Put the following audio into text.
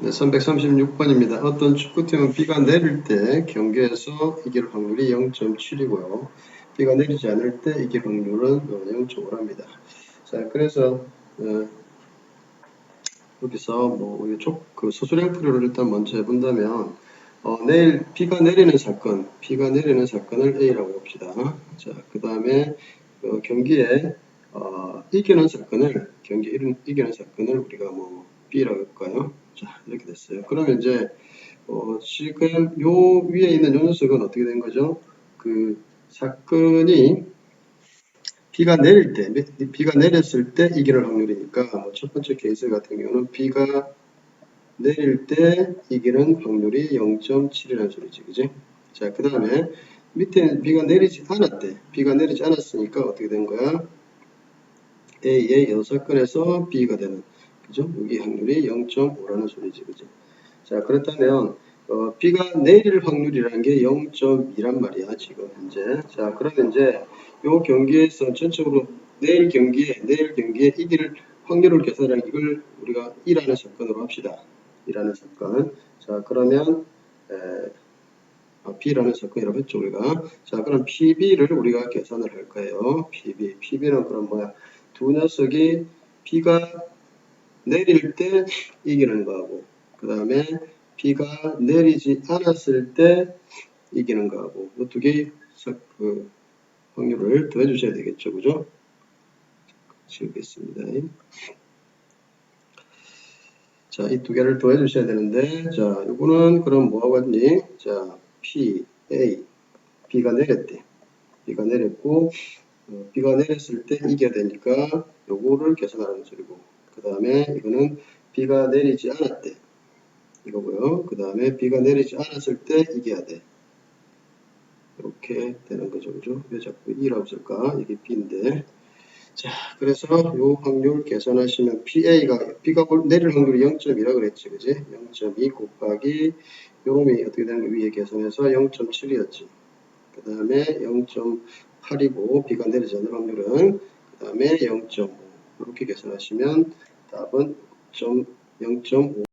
네, 336번입니다. 어떤 축구팀은 비가 내릴 때 경기에서 이길 확률이 0.7이고요. 비가 내리지 않을 때 이길 확률은 0.5랍니다. 자, 그래서 어, 여기서 뭐 우리 촉, 그 소수량 풀이를 일단 먼저 해본다면 어, 내일 비가 내리는 사건, 비가 내리는 사건을 A라고 봅시다. 자, 그 다음에 어, 경기에 어, 이기는 사건을 경기 이기는 사건을 우리가 뭐 B라고 할까요? 됐어요. 그러면 이제 어, 지금 요 위에 있는 요 녀석은 어떻게 된 거죠? 그 사건이 비가 내릴 때, 비가 내렸을 때 이기는 확률이니까 뭐첫 번째 케이스 같은 경우는 비가 내릴 때 이기는 확률이 0.7이라는 소리지, 그지? 자, 그 다음에 밑에 비가 내리지 않았대. 비가 내리지 않았으니까 어떻게 된 거야? A의 여섯 건에서 B가 되는, 그죠? 여기 확률이 0.5라는 소리지, 그지? 자, 그렇다면 어, 비가 내릴 확률이라는 게 0.2란 말이야, 지금 현재. 자, 그러면 이제 요 경기에서 전체적으로 내일 경기에, 내일 경기에 이길 확률을 계산하는 이걸 우리가 2라는 사건으로 합시다. 2라는 사건. 자, 그러면, 에, 아, B라는 사건이라고 했죠, 우리가. 자, 그럼 PB를 우리가 계산을 할 거예요. PB. PB는 그럼 뭐야? 두 녀석이 비가 내릴 때 이기는 거하고, 그 다음에 비가 내리지 않았을 때 이기는 거하고, 이두 개의 그 확률을 더해 주셔야 되겠죠, 그죠? 지우겠습니다. 자, 이 두 개를 더해 주셔야 되는데, 자, 이거는 그럼 뭐하고 같니? 자, P, A, B가 내렸대. B가 내렸고, 어, B가 내렸을 때 이겨야 되니까 요거를 계산하는 소리고, 그 다음에 이거는 B가 내리지 않았대. 이거고요. 그 다음에 B가 내리지 않았을 때 이겨야 돼. 이렇게 되는 거죠. 그죠? 왜 자꾸 2라고 쓸까? 이게 B인데. 자, 그래서 요 확률 계산하시면 PA가, B가 내릴 확률이 0.2라 그랬지, 그지? 0.2 곱하기 요놈이 어떻게 되는 거 위에 계산해서 0.7이었지. 그 다음에 0.8이고 B가 내리지 않을 확률은 그 다음에 0.5 이렇게 계산하시면 답은 0.5